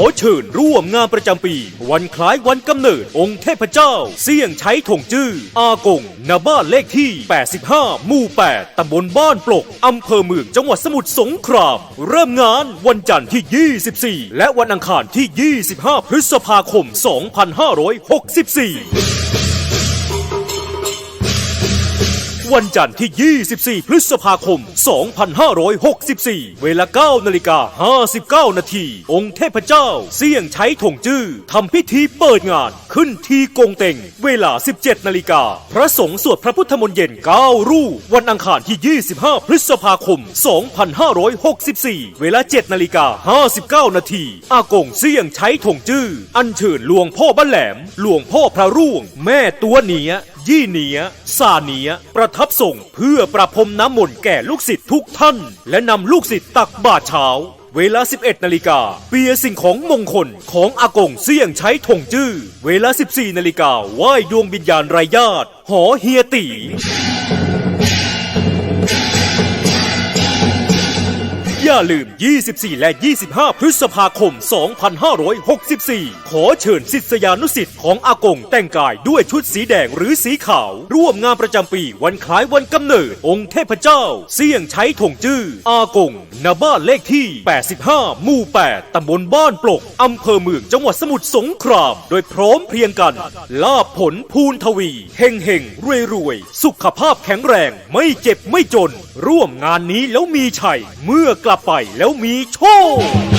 ขอเชิญร่วมงานประจำปี วันคล้ายวันกำเนิดองค์เทพเจ้า เสี่ยงใช้ถงจื้อ อากงณบ้านเลขที่ 85 หมู่ 8 ตำบลบ้านปลก อำเภอเมืองจังหวัดสมุทรสงคราม เริ่มงานวันจันทร์ที่ 24 และวันอังคารที่ 25 พฤษภาคม 2564 วันจันทร์ที่ 24 พฤษภาคม 2564 เวลา 9 นาฬิกา 59 นาที องค์เทพเจ้า เสี่ยงใช้ถงจื้อทำพิธีเปิดงาน ขึ้นทีกงเต็ง เวลา 17 นาฬิกา พระสงฆ์สวดพระพุทธมนต์เย็น 9 รูป วันอังคารที่ 25 พฤษภาคม 2564 เวลา 7 นาฬิกา 59 นาที อากงเสี่ยงใช้ถงจื้อ อัญเชิญหลวงพ่อบ้านแหลม หลวงพ่อพระร่วง แม่ตัวเหนีย ยี่เหนียซาเหนียประทับส่งเพื่อประพรมน้ำมนต์แก่ลูกศิษย์ทุกท่าน และนำลูกศิษย์ตักบาตรเช้า เวลา 11 นาฬิกาเปียสิ่งของมงคลของอากงเสี่ยงใช้ถงจื้อ เวลา 14 นาฬิกาไหว้ดวงวิญญาณไรญาติ หอเฮียตี อย่าลืม 24 และ 25 พฤษภาคม 2564 ขอเชิญศิษยานุศิษย์ของอากงแต่งกายด้วยชุดสีแดงหรือสีขาว ร่วมงานประจำปีวันคล้ายวันกำเนิด องค์เทพเจ้า เสี่ยงใช้ถงจื้อ อากงณบ้านเลขที่ 85 หมู่ 8 ตำบลบ้านปลกอำเภอเมืองจังหวัดสมุทรสงคราม โดยพร้อมเพรียงกัน ลาบผลพูนทวีเฮงเฮงรวยรวยสุขภาพแข็งแรง ไม่เจ็บไม่จน ร่วมงานนี้แล้วมีชัยเมื่อกลับไปแล้วมีโชค